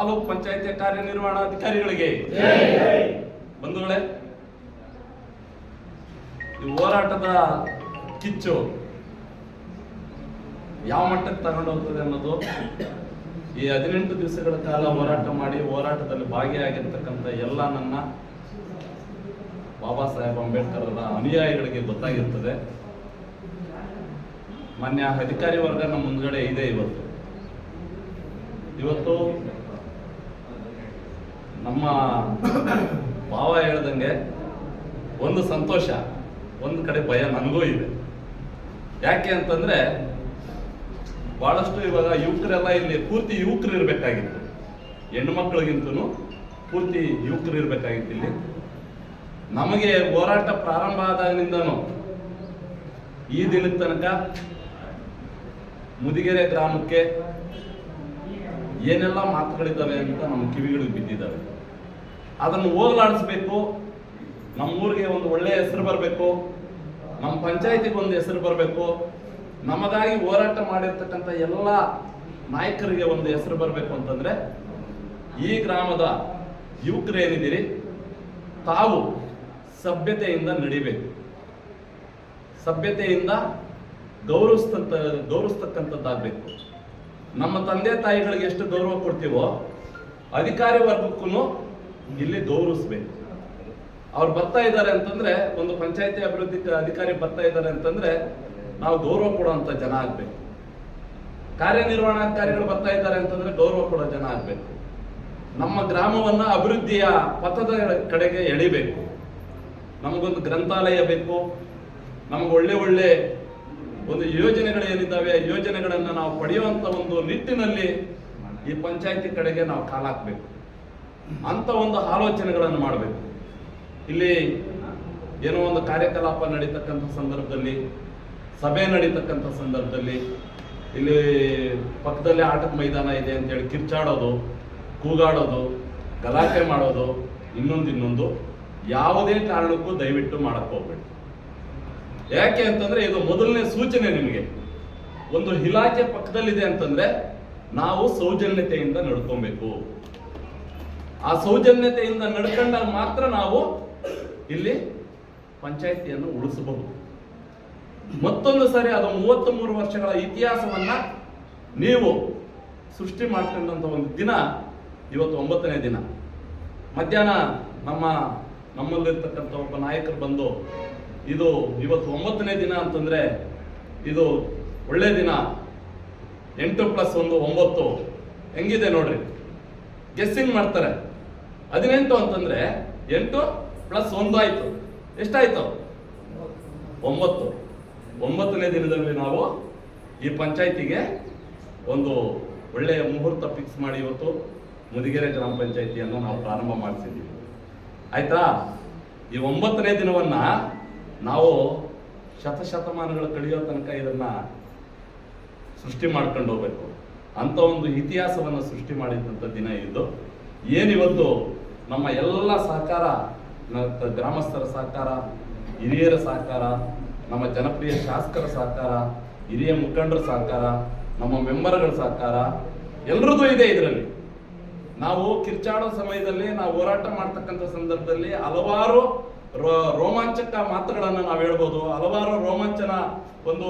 ತಾಲೂಕ್ ಪಂಚಾಯತಿ ಕಾರ್ಯನಿರ್ವಹಣಾಧಿಕಾರಿಗಳಿಗೆ. ಬಂಧುಗಳೇ, ಈ ಹೋರಾಟದ ಕಿಚ್ಚು ಯಾವ ಮಟ್ಟಕ್ಕೆ ತಗೊಂಡು ಹೋಗ್ತದೆ ಅನ್ನೋದು ಈ ಹದಿನೆಂಟು ದಿವಸಗಳ ಕಾಲ ಹೋರಾಟ ಮಾಡಿ ಹೋರಾಟದಲ್ಲಿ ಭಾಗಿಯಾಗಿರ್ತಕ್ಕಂಥ ಎಲ್ಲ ನನ್ನ ಬಾಬಾ ಸಾಹೇಬ್ ಅಂಬೇಡ್ಕರ್ ಅವರ ಅನುಯಾಯಿಗಳಿಗೆ ಗೊತ್ತಾಗಿರ್ತದೆ. ಮಾನ್ಯ ಅಧಿಕಾರಿ ವರ್ಗ ನಮ್ಮ ಮುಂದ್ಗಡೆ ಇದೆ ಇವತ್ತು. ಇವತ್ತು ನಮ್ಮ ಭಾವ ಹೇಳ್ದಂಗೆ ಒಂದು ಸಂತೋಷ, ಒಂದು ಕಡೆ ಭಯ ನನಗೂ ಇದೆ. ಯಾಕೆ ಅಂತಂದ್ರೆ ಬಹಳಷ್ಟು ಇವಾಗ ಯುವಕರೆಲ್ಲ ಇಲ್ಲಿ ಪೂರ್ತಿ ಯುವಕರು ಇರಬೇಕಾಗಿತ್ತು. ಹೆಣ್ಣು ಮಕ್ಕಳಿಗಿಂತೂ ಪೂರ್ತಿ ಯುವಕರು ಇರಬೇಕಾಗಿತ್ತು ಇಲ್ಲಿ. ನಮಗೆ ಹೋರಾಟ ಪ್ರಾರಂಭ ಆದಾಗಿನಿಂದನೂ ಈ ದಿನದ ತನಕ ಮುದಿಗೆರೆ ಗ್ರಾಮಕ್ಕೆ ಏನೆಲ್ಲ ಮಾತುಗಳಿದ್ದಾವೆ ಅಂತ ನಮ್ಮ ಕಿವಿಗಳಿಗೆ ಬಿದ್ದಿದ್ದಾವೆ. ಅದನ್ನು ಹೋಗಲಾಡಿಸ್ಬೇಕು ನಮ್ಮ ಊರಿಗೆ ಒಂದು ಒಳ್ಳೆಯ ಹೆಸರು ಬರಬೇಕು, ನಮ್ಮ ಪಂಚಾಯತಿಗೆ ಒಂದು ಹೆಸರು ಬರಬೇಕು, ನಮಗಾಗಿ ಹೋರಾಟ ಮಾಡಿರ್ತಕ್ಕಂಥ ಎಲ್ಲ ನಾಯಕರಿಗೆ ಒಂದು ಹೆಸರು ಬರಬೇಕು ಅಂತಂದ್ರೆ, ಈ ಗ್ರಾಮದ ಯುವಕರೇನಿದ್ದೀರಿ ತಾವು ಸಭ್ಯತೆಯಿಂದ ನಡಿಬೇಕು. ಸಭ್ಯತೆಯಿಂದ ಗೌರವಿಸ್ತಂತ, ಗೌರವಿಸ್ತಕ್ಕಂಥದ್ದಾಗಬೇಕು. ನಮ್ಮ ತಂದೆ ತಾಯಿಗಳಿಗೆ ಎಷ್ಟು ಗೌರವ ಕೊಡ್ತೀವೋ ಅಧಿಕಾರಿ ವರ್ಗಕ್ಕೂ ಇಲ್ಲಿ ಗೌರವಿಸ್ಬೇಕು. ಅವ್ರು ಬರ್ತಾ ಇದ್ದಾರೆ ಅಂತಂದ್ರೆ, ಒಂದು ಪಂಚಾಯತಿ ಅಭಿವೃದ್ಧಿ ಅಧಿಕಾರಿ ಬರ್ತಾ ಇದ್ದಾರೆ ಅಂತಂದ್ರೆ ನಾವು ಗೌರವ ಕೊಡುವಂತ ಜನ ಆಗ್ಬೇಕು. ಕಾರ್ಯನಿರ್ವಹಣಾಧಿಕಾರಿಗಳು ಬರ್ತಾ ಇದ್ದಾರೆ ಅಂತಂದ್ರೆ ಗೌರವ ಕೊಡೋ ಜನ ಆಗ್ಬೇಕು. ನಮ್ಮ ಗ್ರಾಮವನ್ನ ಅಭಿವೃದ್ಧಿಯ ಪಥದ ಕಡೆಗೆ ಎಳಿಬೇಕು. ನಮಗೊಂದು ಗ್ರಂಥಾಲಯ ಬೇಕು. ನಮ್ಗೆ ಒಳ್ಳೆ ಒಳ್ಳೆ ಒಂದು ಯೋಜನೆಗಳು ಏನಿದ್ದಾವೆ, ಆ ಯೋಜನೆಗಳನ್ನ ನಾವು ಪಡೆಯುವಂತ ಒಂದು ನಿಟ್ಟಿನಲ್ಲಿ ಈ ಪಂಚಾಯತಿ ಕಡೆಗೆ ನಾವು ಕಾಲ ಹಾಕ್ಬೇಕು. ಅಂತ ಒಂದು ಆಲೋಚನೆಗಳನ್ನು ಮಾಡಬೇಕು. ಇಲ್ಲಿ ಏನೋ ಒಂದು ಕಾರ್ಯಕಲಾಪ ನಡೀತಕ್ಕಂಥ ಸಂದರ್ಭದಲ್ಲಿ, ಸಭೆ ನಡೀತಕ್ಕಂಥ ಸಂದರ್ಭದಲ್ಲಿ, ಇಲ್ಲಿ ಪಕ್ಕದಲ್ಲೇ ಆಟದ ಮೈದಾನ ಇದೆ ಅಂತೇಳಿ ಕಿರ್ಚಾಡೋದು, ಕೂಗಾಡೋದು, ಗಲಾಟೆ ಮಾಡೋದು, ಇನ್ನೊಂದು ಇನ್ನೊಂದು ಯಾವುದೇ ಕಾರಣಕ್ಕೂ ದಯವಿಟ್ಟು ಮಾಡಕ್ ಹೋಗ್ಬೇಡಿ. ಯಾಕೆ ಅಂತಂದ್ರೆ ಇದು ಮೊದಲನೇ ಸೂಚನೆ ನಿಮಗೆ. ಒಂದು ಇಲಾಖೆ ಪಕ್ಕದಲ್ಲಿದೆ ಅಂತಂದ್ರೆ ನಾವು ಸೌಜನ್ಯತೆಯಿಂದ ನಡ್ಕೊಬೇಕು. ಆ ಸೌಜನ್ಯತೆಯಿಂದ ನಡ್ಕೊಂಡಾಗ ಮಾತ್ರ ನಾವು ಇಲ್ಲಿ ಪಂಚಾಯಿತಿಯನ್ನು ಉಳಿಸಬಹುದು. ಮತ್ತೊಂದು ಸಾರಿ ಅದು ಮೂವತ್ತ್ ಮೂರು ವರ್ಷಗಳ ಇತಿಹಾಸವನ್ನ ನೀವು ಸೃಷ್ಟಿ ಮಾಡ್ಕೊಂಡಂತ ಒಂದು ದಿನ, ಇವತ್ತು ಒಂಬತ್ತನೇ ದಿನ. ಮಧ್ಯಾಹ್ನ ನಮ್ಮ ನಮ್ಮಲ್ಲಿರ್ತಕ್ಕಂಥ ಒಬ್ಬ ನಾಯಕರು ಬಂದು ಇದು ಇವತ್ತು ಒಂಬತ್ತನೇ ದಿನ ಅಂತಂದ್ರೆ ಇದು ಒಳ್ಳೆ ದಿನ. ಎಂಟು ಪ್ಲಸ್ ಒಂದು ಒಂಬತ್ತು. ಹೆಂಗಿದೆ ನೋಡ್ರಿ? ಗೆಸ್ಸಿಂಗ್ ಮಾಡ್ತಾರೆ. ಹದಿನೆಂಟು ಅಂತಂದ್ರೆ ಎಂಟು ಪ್ಲಸ್ ಒಂದು ಆಯ್ತು. ಎಷ್ಟಾಯ್ತು? ಒಂಬತ್ತು. ಒಂಬತ್ತನೇ ದಿನದಲ್ಲಿ ನಾವು ಈ ಪಂಚಾಯಿತಿಗೆ ಒಂದು ಒಳ್ಳೆಯ ಮುಹೂರ್ತ ಫಿಕ್ಸ್ ಮಾಡಿ ಇವತ್ತು ಮುದಿಗೆರೆ ಗ್ರಾಮ ಪಂಚಾಯಿತಿಯನ್ನು ನಾವು ಪ್ರಾರಂಭ ಮಾಡಿಸಿದ್ದೀವಿ. ಆಯ್ತಾ? ಈ ಒಂಬತ್ತನೇ ದಿನವನ್ನ ನಾವು ಶತಶತಮಾನಗಳ ಕಳೆಯೋ ತನಕ ಇದನ್ನ ಸೃಷ್ಟಿ ಮಾಡ್ಕೊಂಡು ಹೋಗ್ಬೇಕು. ಅಂತ ಒಂದು ಇತಿಹಾಸವನ್ನು ಸೃಷ್ಟಿ ಮಾಡಿದಂಥ ದಿನ ಇದು. ಏನಿವತ್ತು ನಮ್ಮ ಎಲ್ಲ ಸಹಕಾರ ಗ್ರಾಮಸ್ಥರ ಸಹಕಾರ, ಹಿರಿಯರ ಸಹಕಾರ, ನಮ್ಮ ಜನಪ್ರಿಯ ಶಾಸಕರ ಸಹಕಾರ, ಹಿರಿಯ ಮುಖಂಡರ ಸಹಕಾರ, ನಮ್ಮ ಮೆಂಬರ್ಗಳ ಸಹಕಾರ, ಎಲ್ರದ್ದು ಇದೆ ಇದರಲ್ಲಿ. ನಾವು ಕಿರ್ಚಾಡೋ ಸಮಯದಲ್ಲಿ ನಾವು ಹೋರಾಟ ಮಾಡ್ತಕ್ಕಂಥ ಸಂದರ್ಭದಲ್ಲಿ ಹಲವಾರು ರೋಮಾಂಚಕ ಮಾತುಗಳನ್ನು ನಾವು ಹೇಳ್ಬೋದು. ಹಲವಾರು ರೋಮಾಂಚನ ಒಂದು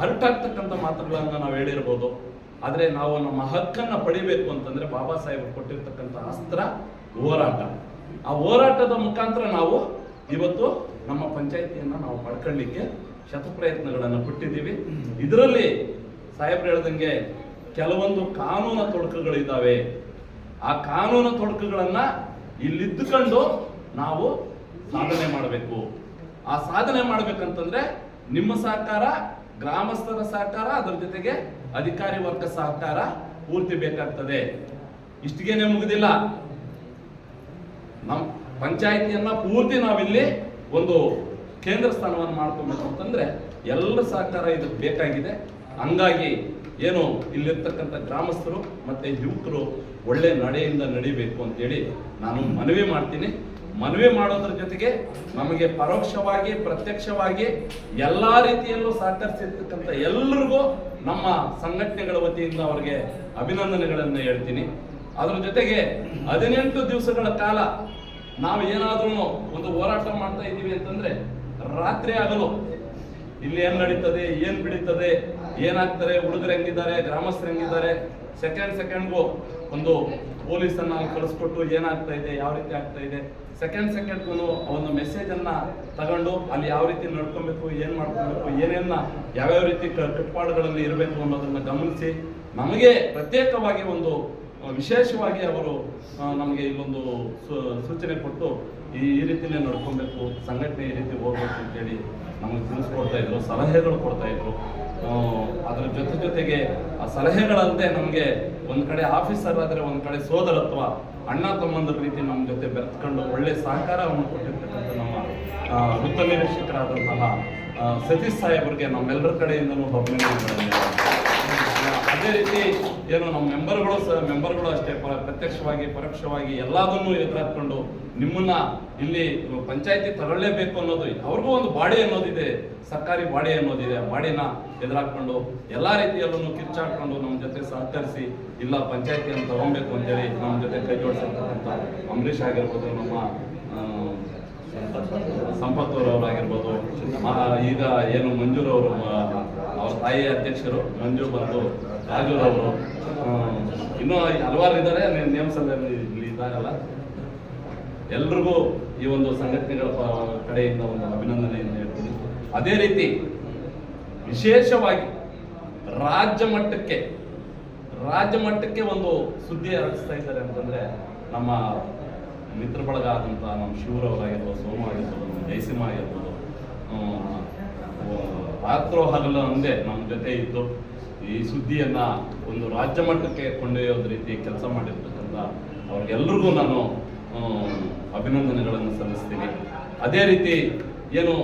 ಹರಟಾಗ್ತಕ್ಕಂಥ ಮಾತುಗಳನ್ನ ನಾವು ಹೇಳಿರ್ಬೋದು. ಆದರೆ ನಾವು ನಮ್ಮ ಹಕ್ಕನ್ನ ಪಡಿಬೇಕು ಅಂತಂದ್ರೆ ಬಾಬಾ ಸಾಹೇಬರು ಕೊಟ್ಟಿರ್ತಕ್ಕಂಥ ಅಸ್ತ್ರ ಹೋರಾಟ. ಆ ಹೋರಾಟದ ಮುಖಾಂತರ ನಾವು ಇವತ್ತು ನಮ್ಮ ಪಂಚಾಯತಿಯನ್ನ ನಾವು ಪಡ್ಕೊಳ್ಳಿಕ್ಕೆ ಶತಪ್ರಯತ್ನಗಳನ್ನು ಕೊಟ್ಟಿದ್ದೀವಿ. ಇದರಲ್ಲಿ ಸಾಹೇಬ್ರು ಹೇಳ್ದಂಗೆ ಕೆಲವೊಂದು ಕಾನೂನು ತೊಡಕುಗಳಿದ್ದಾವೆ ಆ ಕಾನೂನು ತೊಡಕುಗಳನ್ನು ಇಲ್ಲಿದ್ದುಕೊಂಡು ನಾವು ಸಾಧನೆ ಮಾಡಬೇಕು. ಆ ಸಾಧನೆ ಮಾಡ್ಬೇಕಂತಂದ್ರೆ ನಿಮ್ಮ ಸಹಕಾರ, ಗ್ರಾಮಸ್ಥರ ಸಹಕಾರ, ಅದರ ಜೊತೆಗೆ ಅಧಿಕಾರಿ ವರ್ಗ ಸಹಕಾರ ಪೂರ್ತಿ ಬೇಕಾಗ್ತದೆ. ಇಷ್ಟಿಗೇನೆ ಮುಗುದಿಲ್ಲ. ನಮ್ಮ ಪಂಚಾಯತಿಯನ್ನ ಪೂರ್ತಿ ನಾವಿಲ್ಲಿ ಒಂದು ಕೇಂದ್ರ ಸ್ಥಾನವನ್ನು ಮಾಡ್ಕೊಬೇಕು ಅಂತಂದ್ರೆ ಎಲ್ಲರ ಸಹಕಾರ ಇದಕ್ಕೆ ಬೇಕಾಗಿದೆ. ಹಂಗಾಗಿ ಏನು ಇಲ್ಲಿರ್ತಕ್ಕಂಥ ಗ್ರಾಮಸ್ಥರು ಮತ್ತೆ ಯುವಕರು ಒಳ್ಳೆ ನಡೆಯಿಂದ ನಡಿಬೇಕು ಅಂತೇಳಿ ನಾನು ಮನವಿ ಮಾಡ್ತೀನಿ. ಮನವಿ ಮಾಡೋದ್ರ ಜೊತೆಗೆ ನಮಗೆ ಪರೋಕ್ಷವಾಗಿ, ಪ್ರತ್ಯಕ್ಷವಾಗಿ ಎಲ್ಲಾ ರೀತಿಯಲ್ಲೂ ಸಹಕರಿಸಿರ್ತಕ್ಕಂಥ ಎಲ್ಲರಿಗೂ ನಮ್ಮ ಸಂಘಟನೆಗಳ ವತಿಯಿಂದ ಅವರಿಗೆ ಅಭಿನಂದನೆಗಳನ್ನು ಹೇಳ್ತೀನಿ. ಅದ್ರ ಜೊತೆಗೆ ಹದಿನೆಂಟು ದಿವಸಗಳ ಕಾಲ ನಾವು ಏನಾದ್ರೂ ಒಂದು ಹೋರಾಟ ಮಾಡ್ತಾ ಇದ್ದೀವಿ ಅಂತಂದ್ರೆ ರಾತ್ರಿ ಆಗಲು. ಇಲ್ಲಿ ಏನ್ ನಡೀತದೆ, ಏನ್ ಬಿಡೀತದೆ ಏನಾಗ್ತಾರೆ, ಹುಡುಗರು ಹೆಂಗಿದ್ದಾರೆ, ಗ್ರಾಮಸ್ಥರು ಹೆಂಗಿದ್ದಾರೆ ಸೆಕೆಂಡ್ ಸೆಕೆಂಡ್ಗೂ ಒಂದು ಪೊಲೀಸನ್ನು ಅಲ್ಲಿ ಕಳಿಸ್ಕೊಟ್ಟು ಏನಾಗ್ತಾ ಇದೆ, ಯಾವ ರೀತಿ ಆಗ್ತಾ ಇದೆ. ಸೆಕೆಂಡ್ ಸೆಕೆಂಡ್ಗೂ ಒಂದು ಮೆಸೇಜ್ ಅನ್ನ ತಗೊಂಡು ಅಲ್ಲಿ ಯಾವ ರೀತಿ ನಡ್ಕೊಬೇಕು, ಏನು ಮಾಡ್ಕೊಬೇಕು ಏನೇನ ಯಾವ್ಯಾವ ರೀತಿ ಕಟ್ಟುಪಾಡುಗಳಲ್ಲಿ ಇರಬೇಕು ಅನ್ನೋದನ್ನ ಗಮನಿಸಿ, ನಮಗೆ ಪ್ರತ್ಯೇಕವಾಗಿ ಒಂದು ವಿಶೇಷವಾಗಿ ಅವರು ನಮಗೆ ಇಲ್ಲೊಂದು ಸೂಚನೆ ಕೊಟ್ಟು ಈ ಈ ರೀತಿನೇ ನಡ್ಕೊಬೇಕು, ಸಂಘಟನೆ ಈ ರೀತಿ ಹೋಗ್ಬೇಕು ಅಂತೇಳಿ ನಮಗೆ ತಿಳಿಸ್ಕೊಡ್ತಾ ಇದ್ರು, ಸಲಹೆಗಳು ಕೊಡ್ತಾ ಇದ್ರು. ಅದ್ರ ಜೊತೆ ಜೊತೆಗೆ ಆ ಸಲಹೆಗಳಂತೆ ನಮಗೆ ಒಂದ್ ಕಡೆ ಆಫೀಸರ್ ಆದ್ರೆ ಒಂದ್ ಕಡೆ ಸೋದರತ್ವ ಅಣ್ಣ ತಮ್ಮಂದ್ರ ರೀತಿ ನಮ್ಮ ಜೊತೆ ಬೆರೆತ್ಕೊಂಡು ಒಳ್ಳೆ ಸಹಕಾರವನ್ನು ಕೊಟ್ಟಿರ್ತಕ್ಕಂಥ ನಮ್ಮ ವೃತ್ತ ನಿರೀಕ್ಷಕರಾದಂತಹ ಸತೀಶ್ ಸಾಹೇಬ್ರಿಗೆ ನಮ್ಮೆಲ್ಲರ ಕಡೆಯಿಂದನೂ ಅಭಿನಂದನೆಗಳನ್ನು ಅದೇ ರೀತಿ ಏನು, ನಮ್ಮ ಮೆಂಬರ್ಗಳು ಸಹ ಮೆಂಬರ್ಗಳು ಅಷ್ಟೇ ಪ- ಪ್ರತ್ಯಕ್ಷವಾಗಿ, ಪರೋಕ್ಷವಾಗಿ ಎಲ್ಲದನ್ನು ಎದುರಾಕೊಂಡು ನಿಮ್ಮನ್ನ ಇಲ್ಲಿ ಪಂಚಾಯತಿ ತಗೊಳ್ಳೇಬೇಕು ಅನ್ನೋದು, ಅವ್ರಿಗೂ ಒಂದು ಬಾಡಿ ಅನ್ನೋದಿದೆ, ಸರ್ಕಾರಿ ಬಾಡಿ ಅನ್ನೋದಿದೆ. ಆ ಬಾಡಿನ ಎದುರಾಕೊಂಡು ಎಲ್ಲ ರೀತಿಯಲ್ಲೂ ಕಿರ್ಚಾಡ್ಕೊಂಡು ನಮ್ಮ ಜೊತೆ ಸಹಕರಿಸಿ, ಇಲ್ಲ ಪಂಚಾಯತಿಯನ್ನು ತಗೊಬೇಕು ಅಂತೇಳಿ ನಮ್ಮ ಜೊತೆ ಕೈ ಜೋಡಿಸಿರ್ತಕ್ಕಂಥ ಅಂಬರೀಷ್ ಆಗಿರ್ಬೋದು, ನಮ್ಮ ಸಂಪತ್ ಅವರಾಗಿರ್ಬೋದು ಈಗ ಏನು ಮಂಜೂರ್ ಅವರು ಎ ಅಧ್ಯಕ್ಷರು ಮಂಜು ಬಂದು ರಾಜು ಅವರು ಇನ್ನೂ ಹಲವಾರು ಇದ್ದಾರೆ ನೇಮ್ಸ್ ಇಲ್ಲಿ ಇದ್ದಾರಲ್ಲ. ಎಲ್ರಿಗೂ ಈ ಒಂದು ಸಂಘಟನೆಗಳ ಕಡೆಯಿಂದ ಒಂದು ಅಭಿನಂದನೆಯನ್ನು ಹೇಳ್ತೀನಿ. ಅದೇ ರೀತಿ ವಿಶೇಷವಾಗಿ ರಾಜ್ಯ ಮಟ್ಟಕ್ಕೆ ರಾಜ್ಯ ಮಟ್ಟಕ್ಕೆ ಒಂದು ಸುದ್ದಿ ಹರಡಿಸ್ತಾ ಇದ್ದಾರೆ ಅಂತಂದ್ರೆ ನಮ್ಮ ಮಿತ್ರ ಬಳಗ ಆದಂತ ನಮ್ಮ ಶಿವರವರಾಗಿರ್ಬೋದು, ಸೋಮ ಆಗಿರ್ಬೋದು ಜಯಸಿಂಹ ಆಗಿರ್ಬೋದು ರಾತ್ರೋ ಹಗಲು ಅಂದೆ ನಮ್ಮ ಜೊತೆ ಇದ್ದು ಈ ಸುದ್ದಿಯನ್ನ ಒಂದು ರಾಜ್ಯ ಮಟ್ಟಕ್ಕೆ ಕೊಂಡೊಯ್ಯೋದ ರೀತಿ ಕೆಲಸ ಮಾಡಿರ್ತಕ್ಕಂಥ ಅವ್ರಿಗೆಲ್ರಿಗೂ ನಾನು ಅಭಿನಂದನೆಗಳನ್ನು ಸಲ್ಲಿಸ್ತೀನಿ. ಅದೇ ರೀತಿ ಏನು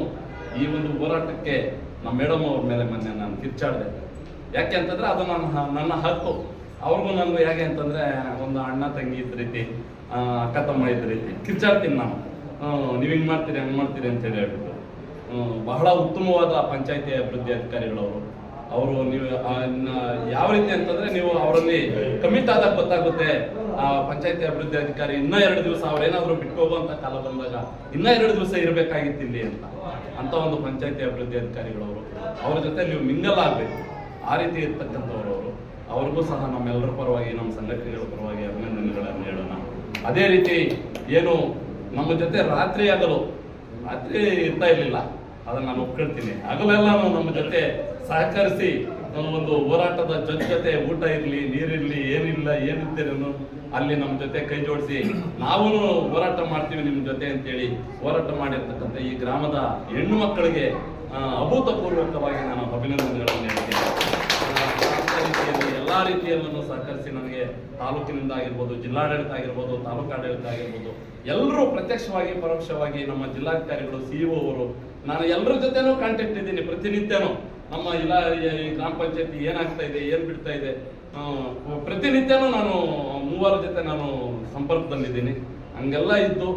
ಈ ಒಂದು ಹೋರಾಟಕ್ಕೆ ನಮ್ಮ ಮೇಡಮ್ ಅವ್ರ ಮೇಲೆ ಮೊನ್ನೆ ನಾನು ಕಿರ್ಚಾಡಿದೆ. ಯಾಕೆ ಅಂತಂದ್ರೆ ಅದು ನನ್ನ ನನ್ನ ಹಕ್ಕು. ಅವ್ರಿಗೂ ನನಗೂ ಹೇಗೆ ಅಂತಂದ್ರೆ ಒಂದು ಅಣ್ಣ ತಂಗಿ ಇದ್ದ ರೀತಿ ಅಕ್ಕ ತಮ್ಮ ಇದ್ದ ರೀತಿ ಕಿರ್ಚಾಡ್ತೀನಿ ನಾನು. ನೀವು ಹಿಂಗ್ ಮಾಡ್ತೀರಿ, ಹಂಗ್ ಮಾಡ್ತೀರಿ ಅಂತ ಹೇಳಿ ಹೇಳ್ಬಿಟ್ಟು. ಬಹಳ ಉತ್ತಮವಾದ ಪಂಚಾಯಿತಿ ಅಭಿವೃದ್ಧಿ ಅಧಿಕಾರಿಗಳವರು. ಅವರು ನೀವು ಯಾವ ರೀತಿ ಅಂತಂದ್ರೆ ನೀವು ಅವರಲ್ಲಿ ಕಮಿಟ್ ಆದಾಗ ಗೊತ್ತಾಗುತ್ತೆ, ಆ, ಪಂಚಾಯತಿ ಅಭಿವೃದ್ಧಿ ಅಧಿಕಾರಿ ಇನ್ನ ಎರಡು ದಿವಸ ಅವ್ರೇನಾದ್ರು ಬಿಟ್ಕೋಬಂತ ಕಾಲ ಬಂದಾಗ ಇನ್ನ ಎರಡು ದಿವಸ ಇರಬೇಕಾಗಿತ್ತು ಇಲ್ಲಿ ಅಂತ. ಅಂತ ಒಂದು ಪಂಚಾಯತಿ ಅಭಿವೃದ್ಧಿ ಅಧಿಕಾರಿಗಳವರು. ಅವ್ರ ಜೊತೆ ನೀವು ಮಿಂಗಲ್ ಆಗ್ಬೇಕು. ಆ ರೀತಿ ಇರ್ತಕ್ಕಂಥವ್ರು ಅವರು. ಅವ್ರಿಗೂ ಸಹ ನಮ್ಮೆಲ್ಲರ ಪರವಾಗಿ, ನಮ್ಮ ಸಂಘಟನೆಗಳ ಪರವಾಗಿ ಅಭಿನಂದನೆಗಳನ್ನು ಹೇಳೋಣ. ಅದೇ ರೀತಿ ಏನು ನಮ್ಮ ಜೊತೆ ರಾತ್ರಿ ಆಗಲು, ರಾತ್ರಿ ಇರ್ತಾ ಇರ್ಲಿಲ್ಲ. ಅದನ್ನ ನಾನು ಒಪ್ಕೊಳ್ತೀನಿ. ಹಗಲೆಲ್ಲ ನಮ್ಮ ಜೊತೆ ಸಹಕರಿಸಿ ನಮ್ಮ ಒಂದು ಹೋರಾಟದ ಜೊತೆ ಜೊತೆ ಊಟ ಇರಲಿ ನೀರಿರಲಿ ಏನಿಲ್ಲ ಏನಿದ್ದೇನೋ ಅಲ್ಲಿ ನಮ್ಮ ಜೊತೆ ಕೈ ಜೋಡಿಸಿ ನಾವು ಹೋರಾಟ ಮಾಡ್ತೀವಿ ನಿಮ್ಮ ಜೊತೆ ಅಂತೇಳಿ ಹೋರಾಟ ಮಾಡಿರ್ತಕ್ಕಂಥ ಈ ಗ್ರಾಮದ ಹೆಣ್ಣು ಮಕ್ಕಳಿಗೆ ಅಭೂತಪೂರ್ವಕವಾಗಿ ನಾನು ಅಭಿನಂದನೆಗಳನ್ನು ಹೇಳ್ತೀನಿ. ಎಲ್ಲ ರೀತಿಯಲ್ಲಿ ಸಹಕರಿಸಿ ನನಗೆ ತಾಲೂಕಿನಿಂದ ಆಗಿರ್ಬೋದು, ಜಿಲ್ಲಾಡಳಿತ ಆಗಿರ್ಬೋದು, ತಾಲೂಕಾಡಳಿತ ಆಗಿರ್ಬೋದು, ಎಲ್ಲರೂ ಪ್ರತ್ಯಕ್ಷವಾಗಿ, ಪರೋಕ್ಷವಾಗಿ ನಮ್ಮ ಜಿಲ್ಲಾಧಿಕಾರಿಗಳು ಸಿಇಒ ಅವರು ನಾನು ಎಲ್ಲರ ಜೊತೆನೂ ಕಾಂಟ್ಯಾಕ್ಟ್ ಇದ್ದೀನಿ ಪ್ರತಿನಿತ್ಯನೂ. ನಮ್ಮ ಇಲಾ ಈ ಗ್ರಾಮ ಪಂಚಾಯತಿ ಏನಾಗ್ತಾ ಇದೆ, ಏನು ಬಿಡ್ತಾ ಇದೆ ಪ್ರತಿನಿತ್ಯನೂ ನಾನು ಮೂವರ ಜೊತೆ ನಾನು ಸಂಪರ್ಕದಲ್ಲಿದ್ದೀನಿ. ಹಂಗೆಲ್ಲ ಇದ್ದು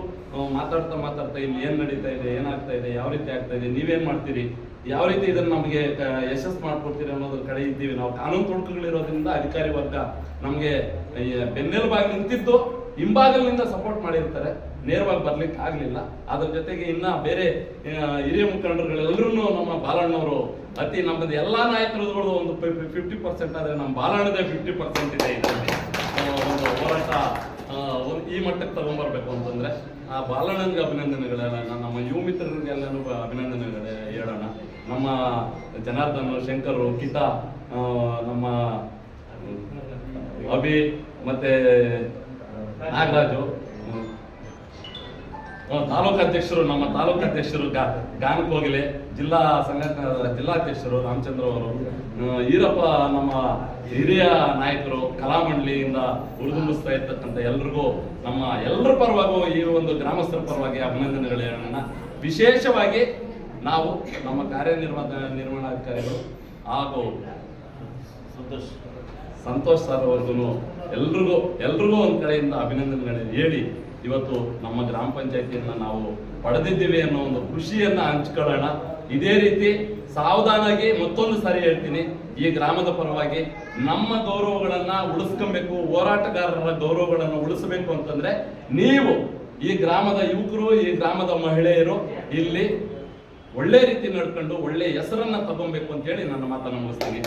ಮಾತಾಡ್ತಾ ಮಾತಾಡ್ತಾ ಇಲ್ಲಿ ಏನು ನಡೀತಾ ಇದೆ, ಏನಾಗ್ತಾ ಇದೆ, ಯಾವ ರೀತಿ ಆಗ್ತಾ ಇದೆ, ನೀವೇನ್ ಮಾಡ್ತೀರಿ, ಯಾವ ರೀತಿ ಇದನ್ನ ನಮಗೆ ಯಶಸ್ ಮಾಡ್ಕೊಡ್ತೀರಿ ಅನ್ನೋದ್ರ ಕಡೆ ಇದ್ದೀವಿ. ನಾವು ಕಾನೂನು ತೊಡಕುಗಳಿರೋದ್ರಿಂದ ಅಧಿಕಾರಿ ವರ್ಗ ನಮಗೆ ಬೆನ್ನೆಲುಬಾಗಿ ನಿಂತಿದ್ದು ಹಿಂಭಾಗಲಿಂದ ಸಪೋರ್ಟ್ ಮಾಡಿರ್ತಾರೆ. ನೇರವಾಗಿ ಬರ್ಲಿಕ್ಕೆ ಆಗ್ಲಿಲ್ಲ. ಅದ್ರ ಜೊತೆಗೆ ಇನ್ನ ಬೇರೆ ಹಿರಿಯ ಮುಖಂಡರುಗಳೆಲ್ಲರೂ ನಮ್ಮ ಬಾಲಣ್ಣವರು ಅತಿ ನಮ್ಮದು ಎಲ್ಲಾ ನಾಯಕರುಗಳು ಒಂದು ಫಿಫ್ಟಿ ಪರ್ಸೆಂಟ್ ಆದ್ರೆ ನಮ್ಮ ಬಾಲಣ್ಣದೇ ಫಿಫ್ಟಿ ಪರ್ಸೆಂಟ್ ಇದೆ ಇದರಲ್ಲಿ ಒಂದು ಹೋರಾಟ ಈ ಮಟ್ಟಕ್ಕೆ ತಗೊಂಡ್ಬರ್ಬೇಕು ಅಂತಂದ್ರೆ, ಆ ಬಾಲಣ್ಣನಿಗೆ ಅಭಿನಂದನೆಗಳೆಲ್ಲ ನಮ್ಮ ಯುವ ಮಿತ್ರರಿಗೆಲ್ಲನೂ ಅಭಿನಂದನೆಗಳ ಹೇಳೋಣ. ನಮ್ಮ ಜನಾರ್ದನ್, ಶಂಕರು, ಕಿತಾ ನಮ್ಮ ಅಭಿ ಮತ್ತೆ ನಾಗರಾಜು. ತಾಲೂಕು ಅಧ್ಯಕ್ಷರು, ನಮ್ಮ ತಾಲೂಕು ಅಧ್ಯಕ್ಷರು ಗಾನಕ್ಕೆ ಹೋಗಿಲೆ ಜಿಲ್ಲಾ ಸಂಘಟನಾ, ಜಿಲ್ಲಾಧ್ಯಕ್ಷರು ರಾಮಚಂದ್ರ ಅವರು ಈರಪ್ಪ ನಮ್ಮ ಹಿರಿಯ ನಾಯಕರು ಕಲಾಮಂಡಲಿಯಿಂದ ಉಳಿದುಂಬಿಸ್ತಾ ಇರ್ತಕ್ಕಂಥ ಎಲ್ರಿಗೂ ನಮ್ಮ ಎಲ್ಲರ ಪರವಾಗೂ ಈ ಒಂದು ಗ್ರಾಮಸ್ಥರ ಪರವಾಗಿ ಅಭಿನಂದನೆಗಳು ಹೇಳೋಣ. ವಿಶೇಷವಾಗಿ ನಾವು ನಮ್ಮ ಕಾರ್ಯನಿರ್ವಹ ನಿರ್ವಹಣಾಧಿಕಾರಿಗಳು ಹಾಗೂ ಸಂತೋಷ್ ಸಂತೋಷ್ ಸರ್ ಅವ್ರಿಗೂ ಎಲ್ರಿಗೂ ಎಲ್ರಿಗೂ ಒಂದು ಕಡೆಯಿಂದ ಅಭಿನಂದನೆಗಳನ್ನು ಹೇಳಿ ಇವತ್ತು ನಮ್ಮ ಗ್ರಾಮ ಪಂಚಾಯತಿಯನ್ನ ನಾವು ಪಡೆದಿದ್ದೇವೆ ಅನ್ನೋ ಒಂದು ಖುಷಿಯನ್ನ ಹಂಚ್ಕೊಳ್ಳೋಣ ಇದೇ ರೀತಿ ಸಾವಧಾನಾಗಿ ಮತ್ತೊಂದು ಸಾರಿ ಹೇಳ್ತೀನಿ, ಈ ಗ್ರಾಮದ ಪರವಾಗಿ ನಮ್ಮ ಗೌರವಗಳನ್ನ ಉಳಿಸ್ಕೊಬೇಕು, ಹೋರಾಟಗಾರರ ಗೌರವಗಳನ್ನು ಉಳಿಸಬೇಕು ಅಂತಂದ್ರೆ ನೀವು ಈ ಗ್ರಾಮದ ಯುವಕರು, ಈ ಗ್ರಾಮದ ಮಹಿಳೆಯರು ಇಲ್ಲಿ ಒಳ್ಳೆ ರೀತಿ ನಡ್ಕೊಂಡು ಒಳ್ಳೆ ಹೆಸರನ್ನ ತಗೊಬೇಕು ಅಂತ ಹೇಳಿ ನನ್ನ ಮಾತನ್ನು ಮುಗಿಸ್ತೀನಿ.